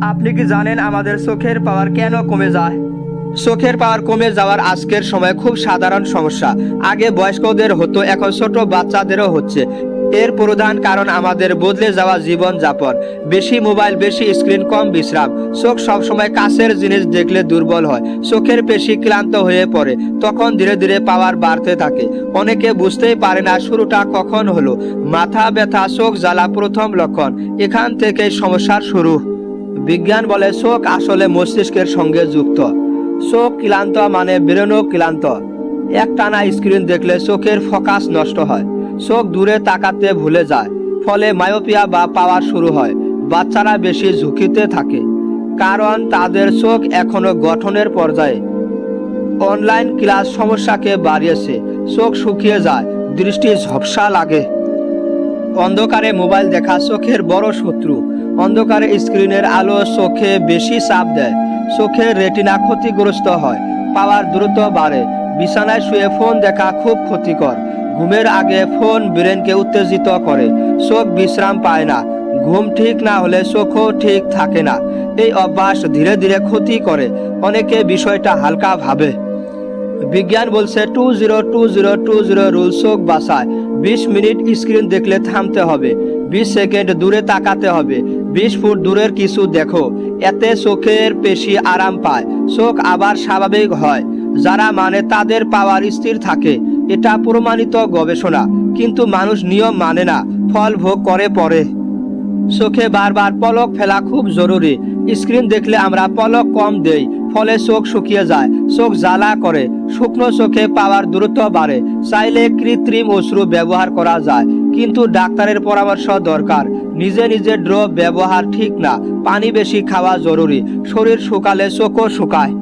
আপনি কি জানেন আমাদের চোখের পাওয়ার কেন কমে যায়? চোখের পাওয়ার কমে যাওয়ার আজকের সময় খুব সাধারণ সমস্যা। আগে বয়স্কদের হতো, এখন ছোট বাচ্চাদেরও হচ্ছে। এর প্রধান কারণ আমাদের বদলে যাওয়া জীবন যাপন বেশি মোবাইল, বেশি স্ক্রিন, কম বিশ্রাম। চোখ সবসময় কাছের জিনিস দেখলে দুর্বল হয়। চোখের পেশি ক্লান্ত হয়ে পড়ে, তখন ধীরে ধীরে পাওয়ার বাড়তে থাকে। অনেকে বুঝতেই পারে না শুরুটা কখন হলো। মাথা ব্যথা, চোখ জ্বালা প্রথম লক্ষণ। এখান থেকে সমস্যার শুরু। বিজ্ঞান বলে চোখ আসলে মস্তিষ্কের সঙ্গে যুক্ত। চোখ ক্লান্ত মানে বেরোনো ক্লান্ত। একটানা স্ক্রিন দেখলে চোখের ফোকাস নষ্ট হয়। চোখ দূরে তাকাতে ভুলে যায়, ফলে মায়োপিয়া বা পাওয়ার শুরু হয়, বাচ্চারা বেশি ঝুঁকিতে থাকে। কারণ তাদের চোখ এখনও গঠনের পর্যায়ে। অনলাইন ক্লাস সমস্যাকে বাড়িয়েছে চোখ শুকিয়ে যায়, দৃষ্টি ঝপসা লাগে। অন্ধকারে মোবাইল দেখা চোখের বড় শত্রু। অন্ধকারে স্ক্রিনের আলো চোখে বেশি চাপ দেয়। চোখের রেটিনা ক্ষতিগ্রস্ত হয়। পাওয়ার দ্রুত বাড়ে। বিছানায় শুয়ে ফোন দেখা খুব ক্ষতিকর। ঘুমের আগে ফোন ব্রেনকে উত্তেজিত করে। চোখ বিশ্রাম পায় না। ঘুম ঠিক না হলে চোখও ঠিক থাকে না। এই অভ্যাস ধীরে ধীরে ক্ষতি করে। অনেকে বিষয়টা হালকা ভাবে। বিজ্ঞান বলছে two zero two zero two zero rule চোখ বাসায় বিশ মিনিট স্ক্রিন দেখলে থামতে হবে। বিশ সেকেন্ড দূরে তাকাতে হবে। বিশ ফুট দূরের কিছু দেখো। এতে চোখের পেশি আরাম পায়, চোখ আবার স্বাভাবিক হয়। যারা মানে তাদের পাওয়ার স্থির থাকে, এটা প্রমাণিত গবেষণা। কিন্তু মানুষ নিয়ম মানে না, ফল ভোগ করে পরে। চোখে বারবার পলক ফেলা খুব জরুরি। স্ক্রিন দেখলে আমরা পলক কম দেই, ফলে চোখ শুকিয়ে যায়, চোখ জ্বালা করে। শুকনো চোখে পাওয়ার দ্রুত বাড়ে, চাইলে কৃত্রিম অশ্রু ব্যবহার করা যায়। কিন্তু ডাক্তারের পরামর্শ দরকার নিজে নিজে ড্রপ ব্যবহার ঠিক না, পানি বেশি খাওয়া জরুরি, শরীর শুকালে চোখও শুকায়।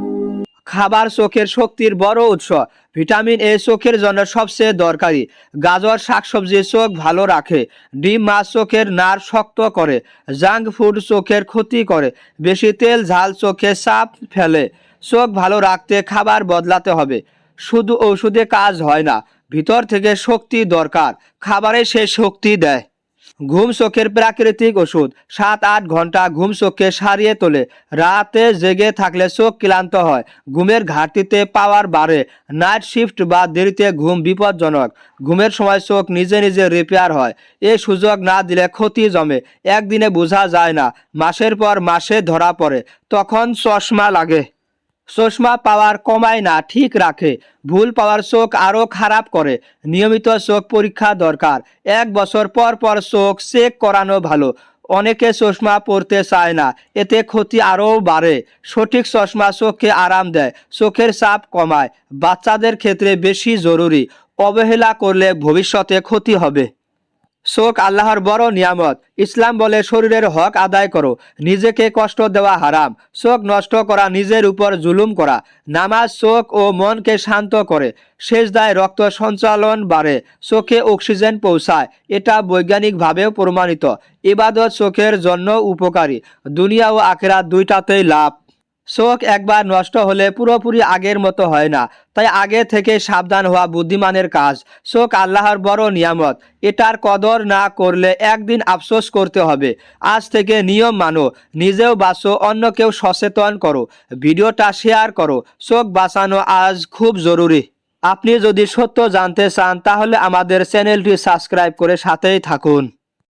খাবার চোখের শক্তির বড় উৎস, ভিটামিন এ চোখের জন্য সবচেয়ে দরকারি। গাজর শাকসবজি চোখ ভালো রাখে, ডিম মাছ চোখের নার শক্ত করে, জাঙ্ক ফুড চোখের ক্ষতি করে, বেশি তেল ঝাল চোখে চাপ ফেলে। চোখ ভালো রাখতে খাবার বদলাতে হবে। শুধু ওষুধে কাজ হয় না, ভিতর থেকে শক্তি দরকার, খাবারে সে শক্তি দেয়। ঘুম চোখের প্রাকৃতিক ওষুধ। সাত আট ঘণ্টা ঘুম চোখকে সারিয়ে তোলে। রাতে জেগে থাকলে চোখ ক্লান্ত হয়। ঘুমের ঘাটতিতে পাওয়ার বাড়ে। নাইট শিফট বা দেরিতে ঘুম বিপজ্জনক। ঘুমের সময় চোখ নিজে নিজে রিপেয়ার হয়। এ সুযোগ না দিলে ক্ষতি জমে। একদিনে বোঝা যায় না। মাসের পর মাসে ধরা পড়ে। তখন চশমা লাগে। চশমা পাওয়ার কমায় না, ঠিক রাখে ভুল পাওয়ার চোখ আরও খারাপ করে নিয়মিত চোখ পরীক্ষা দরকার এক বছর পর পর চোখ চেক করানো ভালো। অনেকে চশমা পরতে চায় না, এতে ক্ষতি আরও বাড়ে সঠিক চশমা চোখকে আরাম দেয় চোখের চাপ কমায়। বাচ্চাদের ক্ষেত্রে বেশি জরুরি অবহেলা করলে ভবিষ্যতে ক্ষতি হবে। চোখ আল্লাহর বড় নিয়ামত। ইসলাম বলে শরীরের হক আদায় করো, নিজেকে কষ্ট দেওয়া হারাম চোখ নষ্ট করা, নিজের উপর জুলুম করা। নামাজ চোখ ও মনকে শান্ত করে শেষদায় রক্ত সঞ্চালন বাড়ে চোখে অক্সিজেন পৌঁছায়, এটা বৈজ্ঞানিকভাবেও প্রমাণিত। ইবাদত চোখের জন্য উপকারী, দুনিয়া ও আখেরাত দুইটাতেই লাভ। চোখ একবার নষ্ট হলে পুরোপুরি আগের মতো হয় না। তাই আগে থেকে সাবধান হওয়া বুদ্ধিমানের কাজ। চোখ আল্লাহর বড় নিয়ামত। এটার কদর না করলে একদিন আফসোস করতে হবে। আজ থেকে নিয়ম মানো। নিজেও বাঁচো, অন্যকেও সচেতন করো। ভিডিওটা শেয়ার করো। চোখ বাঁচানো আজ খুব জরুরি। আপনি যদি সত্য জানতে চান, তাহলে আমাদের চ্যানেলটি সাবস্ক্রাইব করে সাথেই থাকুন।